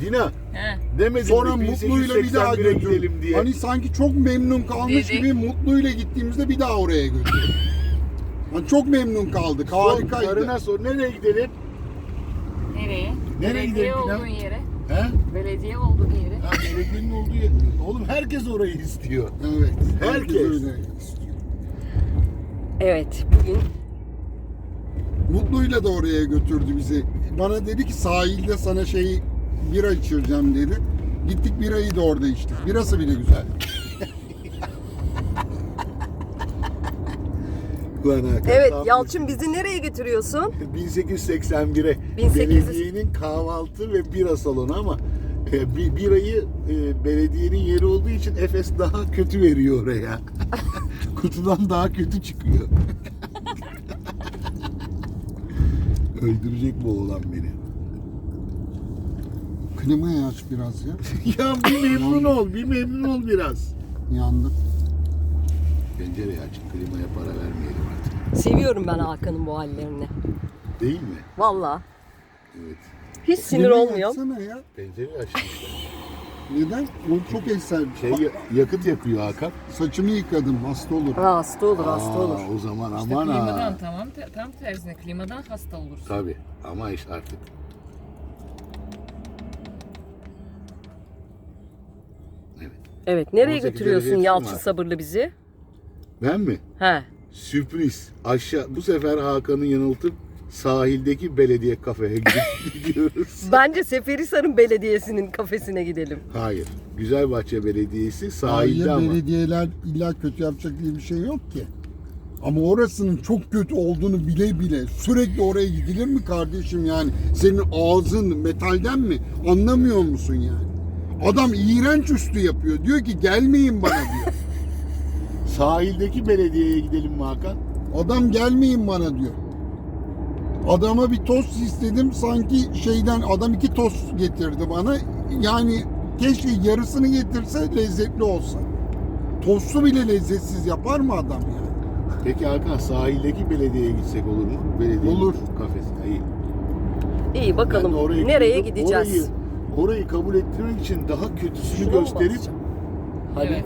Dina He. demedin Sonra mi Mutlu'yla bir daha 1881'e götür. gidelim diye. Hani sanki çok memnun kalmış Dedik. gibi Mutlu'yla gittiğimizde bir daha oraya götür. Hani çok memnun kaldık. Sor, Harikaydı. karına sor nereye gidelim? Nereye? Nereye Belediye gidelim Dilan? olduğun yere. He? Belediye olduğun yere. Ha, belediyenin olduğu yer. Oğlum herkes orayı istiyor. Evet. Herkes. öyle istiyor. Evet. Bugün Mutlu'yla da oraya götürdü bizi. Bana dedi ki sahilde sana şey bira içireceğim dedi. Gittik birayı da orada içtik. Birası bile güzel. Ulan Hakan, Evet tam Yalçın bizi nereye götürüyorsun? 1881'e 1800 belediyenin kahvaltı ve bira salonu ama e, bir birayı e, belediyenin yeri olduğu için Efes daha kötü veriyor oraya. Kutudan daha kötü çıkıyor. Öldürecek bu oğlan beni. Klimayı aç biraz ya. ya bir memnun ol, bir memnun ol biraz. Yandık. Pencereyi açık, klimaya para vermeyelim artık. Seviyorum ben Hakan'ın bu hallerini. Değil mi? Valla. Evet. Hiç sinir Klimayı olmuyor. açsana ya. Pencereyi açmışlar. Neden? O çok eser. Şey ya- yakıt yakıyor Hakan. Saçımı yıkadım. Hasta olur. Ha, hasta olur hasta Aa, olur. O zaman işte aman klimadan ha. tamam te- tam tersine klimadan hasta olursun. Tabii ama işte artık. Evet. Evet nereye 18 götürüyorsun Yalçın var. sabırlı bizi? Ben mi? He. Sürpriz. Aşağı bu sefer Hakan'ı yanıltıp sahildeki belediye kafeye gidiyoruz. Bence Seferihisar'ın belediyesinin kafesine gidelim. Hayır. Güzelbahçe Belediyesi Hayır, sahilde ama. belediyeler illa kötü yapacak diye bir şey yok ki. Ama orasının çok kötü olduğunu bile bile sürekli oraya gidilir mi kardeşim yani? Senin ağzın metalden mi? Anlamıyor musun yani? Adam iğrenç üstü yapıyor. Diyor ki gelmeyin bana diyor. Sahildeki belediyeye gidelim mi Hakan? Adam gelmeyin bana diyor. Adama bir tost istedim sanki şeyden adam iki tost getirdi bana. Yani keşke yarısını getirse lezzetli olsa. Tostu bile lezzetsiz yapar mı adam yani? Peki Hakan sahildeki belediyeye gitsek olur mu? Belediye Olur. Kafesine. İyi. İyi bakalım Ben oraya nereye gidiyordum. gideceğiz? Orayı, orayı kabul ettirmek için daha kötüsünü Şuna gösterip? Hadi. Evet.